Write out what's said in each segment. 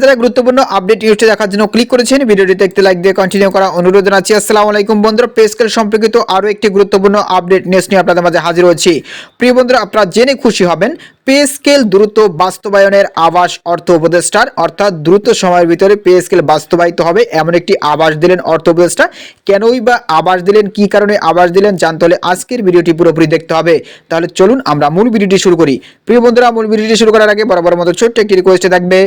গুরুত্বপূর্ণ আপডেট নিউজটি দেখার জন্য ক্লিক করেছেন ভিডিওটি দেখতে লাইক দিয়ে কন্টিনিউ করা অনুরোধ জানাচ্ছি। আসসালামু আলাইকুম বন্ধুরা পে স্কেল সম্পর্কিত আরও একটি গুরুত্বপূর্ণ আপডেট নিউজ নিয়ে আপনাদের মাঝে হাজির হচ্ছি প্রিয় বন্ধুরা, আপনারা জেনে খুশি হবেন পে স্কেল দ্রুত বাস্তবায়নের আবাস অর্থ উপদেষ্টার, অর্থাৎ দ্রুত সময়ের ভিতরে পে স্কেল বাস্তবায়িত হবে এমন একটি আবাস দিলেন অর্থ উপদেষ্টা। কেনই বা আবাস দিলেন, কি কারণে আবাস দিলেন, জানতে হলে আজকের ভিডিওটি পুরোপুরি দেখতে হবে। তাহলে চলুন আমরা মূল ভিডিওটি শুরু করি। প্রিয় বন্ধুরা, মূল ভিডিওটি শুরু করার আগে বরাবর মতো ছোট্ট একটি রিকোয়েস্টে থাকবে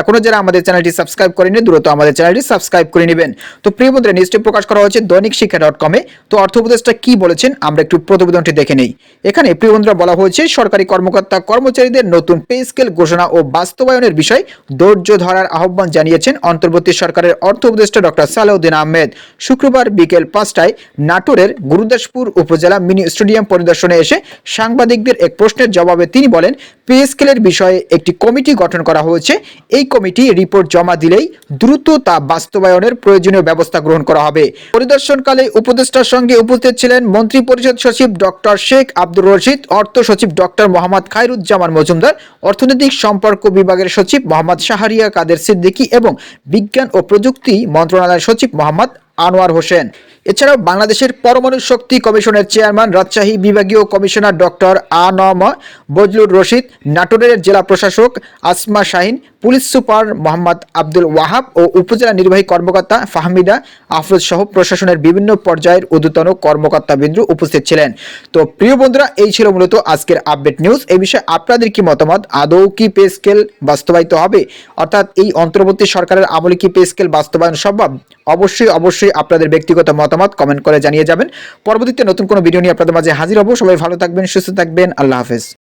এখনও যারা আমাদের চ্যানেলটি সাবস্ক্রাইব করেনি দ্রুত আমাদের চ্যানেলটি সাবস্ক্রাইব করে নেবেন। তো প্রিয় বন্ধুরা, নিউজটি প্রকাশ করা হয়েছে দৈনিক শিক্ষা ডট কমে তো অর্থ উপদেষ্টা কি বলেছেন, আমরা একটু প্রতিবেদনটি দেখে নেই। এখানে প্রিয় বন্ধুরা বলা হয়েছে, সরকারি কর্মকর্তা কর্মচারীদের নতুন পে স্কেল ঘোষণা ও বাস্তবায়নের বিষয় ধৈর্য ধরার আহ্বান জানিয়েছেন অন্তর্বর্তী সরকারের অর্থ উপদেষ্টা ডক্টর সালাউদ্দিন আহমেদ। শুক্রবার বিকেল পাঁচটায় নাটোরের গুরুদাসপুর উপজেলা মিনি স্টেডিয়াম পরিদর্শনে এসে সাংবাদিকদের এক প্রশ্নের জবাবে তিনি বলেন পে স্কেলের বিষয়ে একটি কমিটি গঠন করা হয়েছে। এই কমিটি রিপোর্ট জমা দিলেই দ্রুত তা বাস্তবায়নের প্রয়োজনীয় ব্যবস্থা গ্রহণ করা হবে। পরিদর্শনকালে উপদেষ্টার সঙ্গে উপস্থিত ছিলেন মন্ত্রী পরিষদ সচিব ডক্টর শেখ আব্দুর রশিদ, অর্থ সচিব ডক্টর মোহাম্মদ খায়রুজ্জামান মজুমদার, অর্থনৈতিক সম্পর্ক বিভাগের সচিব মোহাম্মদ শাহরিয়া কাদের সিদ্দিকী এবং বিজ্ঞান ও প্রযুক্তি মন্ত্রণালয়ের সচিব মোহাম্মদ আনোয়ার হোসেন। এছাড়াও বাংলাদেশের পরমাণু শক্তি কমিশনের চেয়ারম্যান, রাজশাহী বিভাগীয় কমিশনার ডক্টর আ নম বজলুর রশিদ, নাটোরের জেলা প্রশাসক আসমা শাহিন পুলিশ সুপার মোহাম্মদ আব্দুল ওয়াহাব ও উপজেলা নির্বাহী কর্মকর্তা ফাহমিদা আফরোজ সহ প্রশাসনের বিভিন্ন পর্যায়ের ঊর্ধ্বতন কর্মকর্তাবৃন্দ উপস্থিত ছিলেন। তো প্রিয় বন্ধুরা, এই ছিল মূলত আজকের আপডেট নিউজ। এই বিষয়ে আপনাদের কি মতামত? আদৌ কি পে স্কেল বাস্তবায়িত হবে? অর্থাৎ এই অন্তর্বর্তী সরকারের আমলে কি পে স্কেল বাস্তবায়ন সম্ভব? অবশ্যই অবশ্যই আপনাদের ব্যক্তিগত মতামত কমেন্ট করে জানিয়ে যাবেন। পরবর্তীতে নতুন কোনো ভিডিও নিয়ে আপনাদের মাঝে হাজির হব। সবাই ভালো থাকবেন, সুস্থ থাকবেন। আল্লাহ হাফেজ।